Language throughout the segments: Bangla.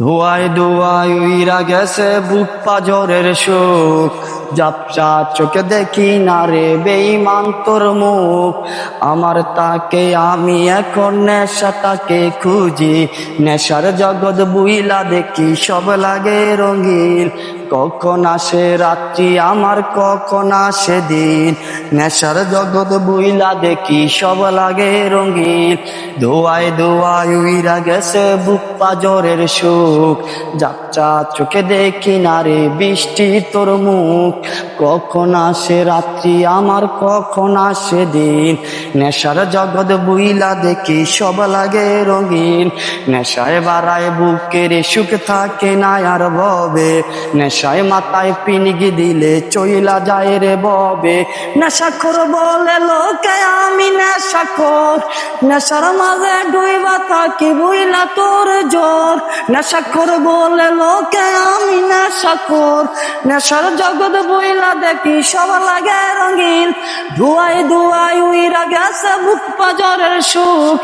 ধোয়ায় ধোয়ায় উইরা গেছে বুক পাজরের শোক যাপচা চোখে দেখি না রে বেইমান তোর মুখ। আমার তাকে আমি এখন নেশাটাকে খুঁজি। নেশার জগৎ বুইলা দেখি সব লাগে রঙিন। কখন আসে রাত্রি, আমার কখন আসে দিন? নেশার জগৎ বইলা দেখি সব লাগে রঙিন। ধোয়ায় ধোয়ায় উইরা গেছে বুক পাজরের সুখ। যাচ্ছা চোখে দেখি না রে বৃষ্টি তোর মুখ। কখন আসে রাত্রি, আমার কখন আসে দিন? নেশার জগৎ বুইলা দেখি সব লাগে রঙিন। নেশায় বাড়ায় বুকের সুখ থাকে না আর ববে নেশায় মাথায় পিনগি দিলে চইলা যায় রে ববে। নেশা খোর বলে লোকে, আমি নেশা খোর। নেশার মাঝে ডুইবা থাকি বুইলা তোর জোর নেশা খোর বলে লোকে, আমি নেশা খোর। নেশার জগৎ বইলা দেখি সব লাগে রঙিন। ধুয়াই ধুয়াই উইরা গেছে বুক পাজরের সুখ।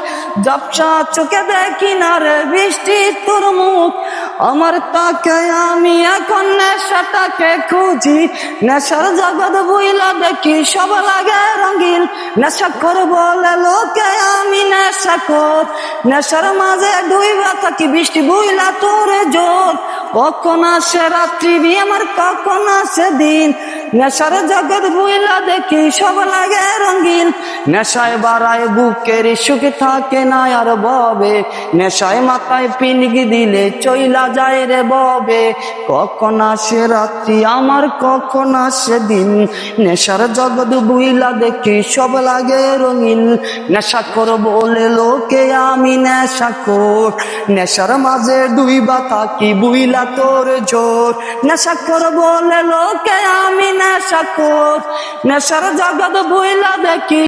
জপসা চোখে দেখি না রে বৃষ্টি তোর মুখ। আমার তাকে আমি এখন নেশাটাকে খুঁজি। নেশার জগৎ বুইলা দেখি সব লাগে রঙিন। নেশা কর বলে লোকে, আমি নেশা কর। নেশার মাঝে ডুইবা থাকি, বৃষ্টি বুইলা তোরে জোর। কখন আসে রাত্রি আমার কখন আসে দিন? নেশার জগৎ বইলা দেখি সব লাগে রঙিন। নেশায় বাড়ায় বুকের সুখ থাকে না আর ববে। নেশায় মাথায় পিনগি দিলে চইলা যায় রে ববে। কখন আসে রাত্রি আমার, কখন আসে দিন। নেশার জগৎ বুইলা দেখি সব লাগে রঙিন। নেশা কর বলে লোকে, আমি নেশা কর। নেশার মাঝে ডুইবা থাকি বুইলা তোর জোর নেশা কর বলে লোকে, আমি কর নেশার জগৎ বইলা দেখি।